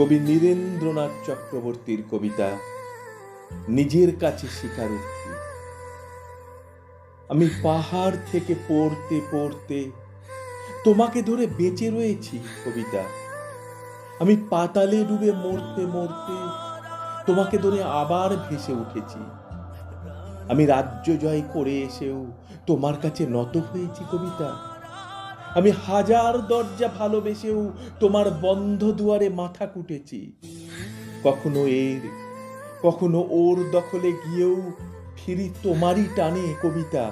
কবি নীরেন্দ্রনাথ চক্রবর্তীর কবিতা, নিজের কাছে স্বীকারোক্তি। আমি পাহাড় থেকে পড়তে পড়তে তোমাকে ধরে বেঁচে রয়েছি কবিতা। আমি পাতালে ডুবে মরতে মরতে তোমাকে ধরে আবার ভেসে উঠেছি। আমি রাজ্য জয় করে এসেও তোমার কাছে নত হয়েছি কবিতা। আমি হাজার দরজা ভালোবেসেও তোমার বন্ধ দুয়ারে মাথা কুটেছি। কখনো এর, কখনো ওর দখলে গিয়েও ফিরি তোমারই টানে কবিতা।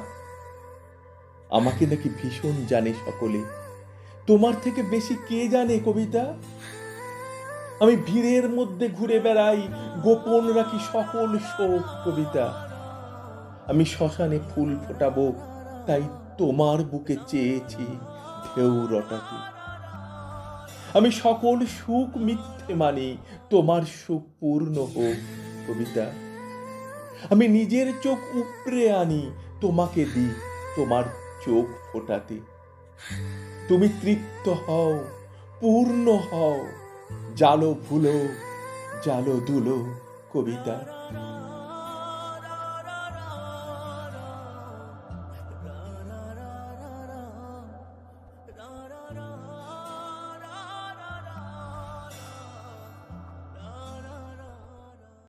আমাকে নাকি ভীষণ জানে সকলে। তোমার থেকে বেশি কে জানে কবিতা? আমি ভিড়ের মধ্যে ঘুরে বেড়াই, গোপন রাখি সকল শোক কবিতা। আমি শ্মশানে ফুল ফোটাবো, তাই তোমার বুকে চেয়েছি। ঢেউ রটাতে। আমি সকল সুখ মিথ্যে মানি, তোমার সুখ পূর্ণ হোক, কবিতা। আমি নিজের চোখ উপড়ে আনি, তোমাকে দিই তোমার চোখ ফোটাতে। তুমি তৃপ্ত হও, পূর্ণ হও, জালো ভুলো, জালো দুলো কবিতা।